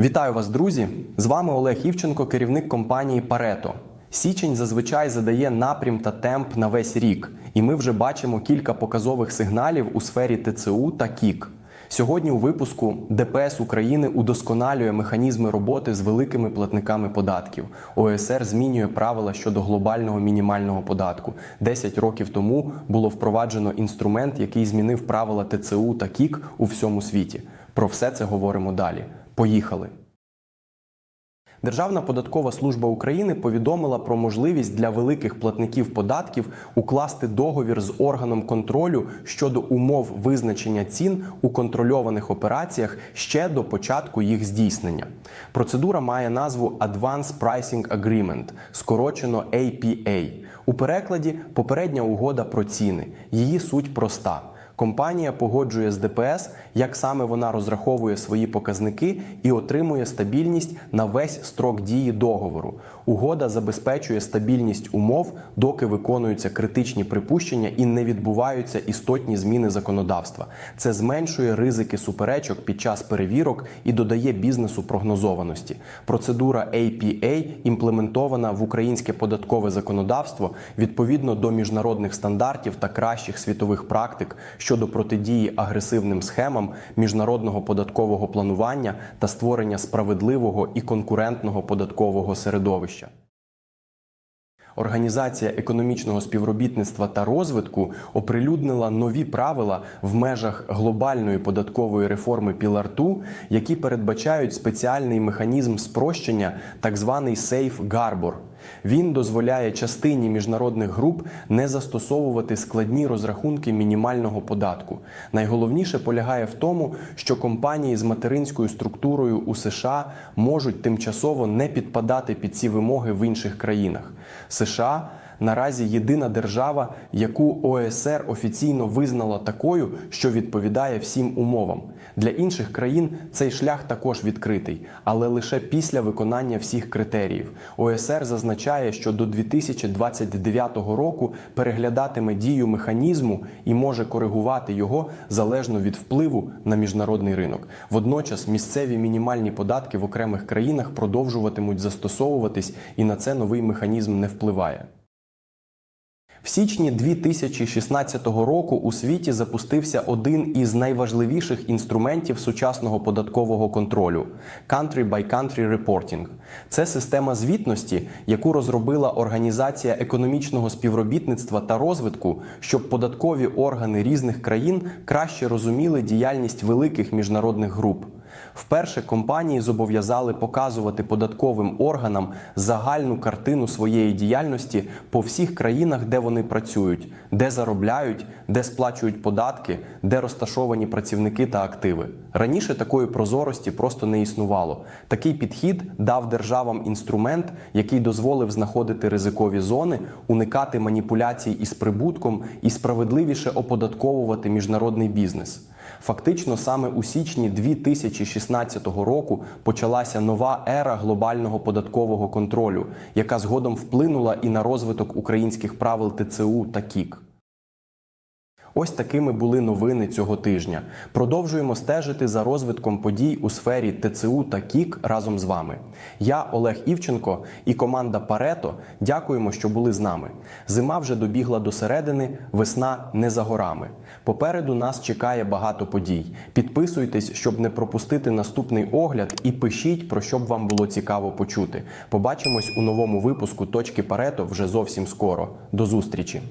Вітаю вас, друзі! З вами Олег Івченко, керівник компанії Парето. Січень зазвичай задає напрям та темп на весь рік, і ми вже бачимо кілька показових сигналів у сфері ТЦУ та КІК. Сьогодні у випуску ДПС України удосконалює механізми роботи з великими платниками податків. ОСР змінює правила щодо глобального мінімального податку. 10 років тому було впроваджено інструмент, який змінив правила ТЦУ та КІК у всьому світі. Про все це говоримо далі. Поїхали! Державна податкова служба України повідомила про можливість для великих платників податків укласти договір з органом контролю щодо умов визначення цін у контрольованих операціях ще до початку їх здійснення. Процедура має назву Advance Pricing Agreement, скорочено APA. У перекладі попередня угода про ціни. Її суть проста. Компанія погоджує з ДПС, як саме вона розраховує свої показники і отримує стабільність на весь строк дії договору. Угода забезпечує стабільність умов, доки виконуються критичні припущення і не відбуваються істотні зміни законодавства. Це зменшує ризики суперечок під час перевірок і додає бізнесу прогнозованості. Процедура APA імплементована в українське податкове законодавство відповідно до міжнародних стандартів та кращих світових практик щодо протидії агресивним схемам міжнародного податкового планування та створення справедливого і конкурентного податкового середовища. Організація економічного співробітництва та розвитку оприлюднила нові правила в межах глобальної податкової реформи Піларту, які передбачають спеціальний механізм спрощення, так званий Safe Harbor. Він дозволяє частині міжнародних груп не застосовувати складні розрахунки мінімального податку. Найголовніше полягає в тому, що компанії з материнською структурою у США можуть тимчасово не підпадати під ці вимоги в інших країнах. США наразі єдина держава, яку ОСР офіційно визнала такою, що відповідає всім умовам. Для інших країн цей шлях також відкритий, але лише після виконання всіх критеріїв. ОСР зазначає, що до 2029 року переглядатиме дію механізму і може коригувати його залежно від впливу на міжнародний ринок. Водночас місцеві мінімальні податки в окремих країнах продовжуватимуть застосовуватись, і на це новий механізм не впливає. В січні 2016 року у світі запустився один із найважливіших інструментів сучасного податкового контролю Country by Country Reporting. Це система звітності, яку розробила Організація економічного співробітництва та розвитку, щоб податкові органи різних країн краще розуміли діяльність великих міжнародних груп. Вперше компанії зобов'язали показувати податковим органам загальну картину своєї діяльності по всіх країнах, де вони працюють, де заробляють, де сплачують податки, де розташовані працівники та активи. Раніше такої прозорості просто не існувало. Такий підхід дав державам інструмент, який дозволив знаходити ризикові зони, уникати маніпуляцій із прибутком і справедливіше оподатковувати міжнародний бізнес. Фактично, саме у січні 2016 року почалася нова ера глобального податкового контролю, яка згодом вплинула і на розвиток українських правил ТЦУ та КІК. Ось такими були новини цього тижня. Продовжуємо стежити за розвитком подій у сфері ТЦУ та КІК разом з вами. Я Олег Івченко і команда Парето дякуємо, що були з нами. Зима вже добігла до середини, весна не за горами. Попереду нас чекає багато подій. Підписуйтесь, щоб не пропустити наступний огляд, і пишіть, про що б вам було цікаво почути. Побачимось у новому випуску точки Парето вже зовсім скоро. До зустрічі!